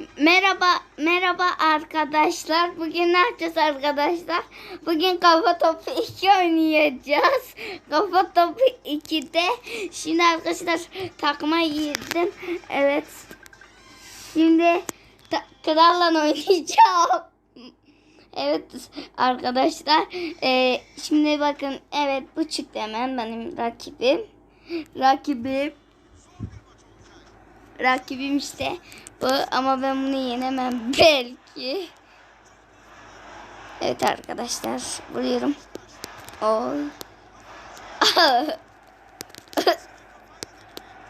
Merhaba, merhaba arkadaşlar. Bugün ne yapacağız arkadaşlar? Bugün kafa topu 2 oynayacağız. Kafa topu 2'de. Şimdi arkadaşlar takıma girdim. Evet. Şimdi ta- kralla oynayacağım. Evet arkadaşlar. Ee, şimdi bakın evet bu çıktı hemen benim rakibim. Rakibim rakibim işte bu ama ben bunu yenemem belki. Evet arkadaşlar vuruyorum. Oy.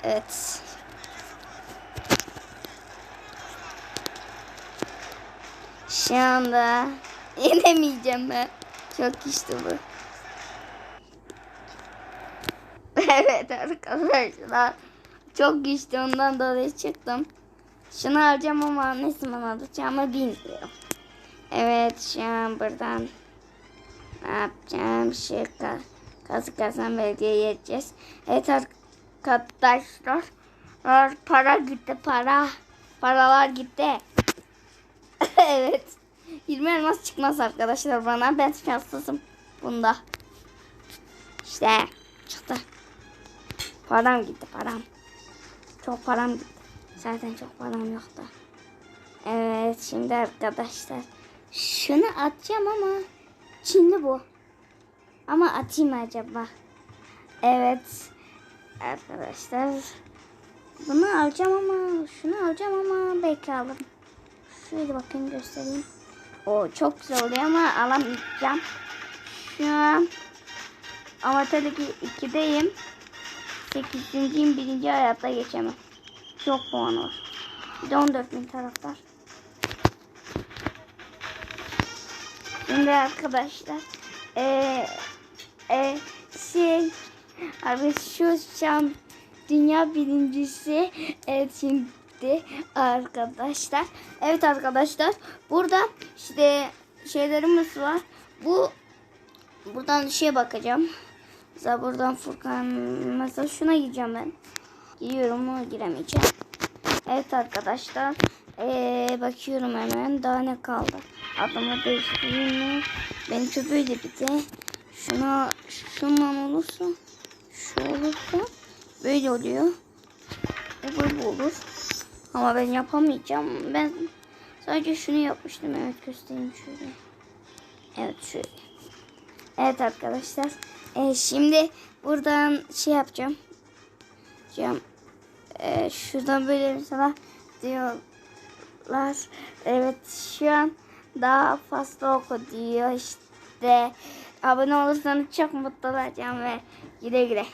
evet. Şu anda yenemeyeceğim ben. Çok işte bu. evet arkadaşlar. Çok güçlü ondan dolayı çıktım. Şunu alacağım ama ne zaman alacağımı bilmiyorum. Evet şu an buradan ne yapacağım? Ka kazı kazan belgeye geçeceğiz. Evet arkadaşlar. Para gitti para. Paralar gitti. evet. 20 elmas çıkmaz arkadaşlar bana. Ben şanslısım bunda. İşte çıktı. Param gitti param. Çok param. Zaten çok param yoktu. Evet şimdi arkadaşlar. Şunu atacağım ama Çinli bu. Ama atayım acaba? Evet. Arkadaşlar. Bunu alacağım ama şunu alacağım ama belki alırım. Şöyle bakayım göstereyim. O çok güzel oluyor ama alamayacağım. Şu an amatörlük 2'deyim. 8. birinci hayatta geçemem. Çok puan var. Bir de 14 bin taraftar. Şimdi arkadaşlar eee e, şey abi şu şam dünya birincisi evet şimdi arkadaşlar evet arkadaşlar burada işte şeylerimiz var bu buradan şeye bakacağım mesela buradan Furkan mesela şuna gireceğim ben. Giriyorum mu? Giremeyeceğim. Evet arkadaşlar. Ee, bakıyorum hemen. Daha ne kaldı? Adımı değiştireyim mi? Benim böyle bir de şuna şundan olursa şu olursa böyle oluyor. Bu böyle olur. Ama ben yapamayacağım. Ben sadece şunu yapmıştım. Evet göstereyim şöyle. Evet şöyle evet arkadaşlar. Ee, şimdi buradan şey yapacağım. Yapacağım. Ee, şuradan böyle mesela diyorlar. Evet şu an daha fazla oku diyor işte. Abone olursanız çok mutlu olacağım ve güle güle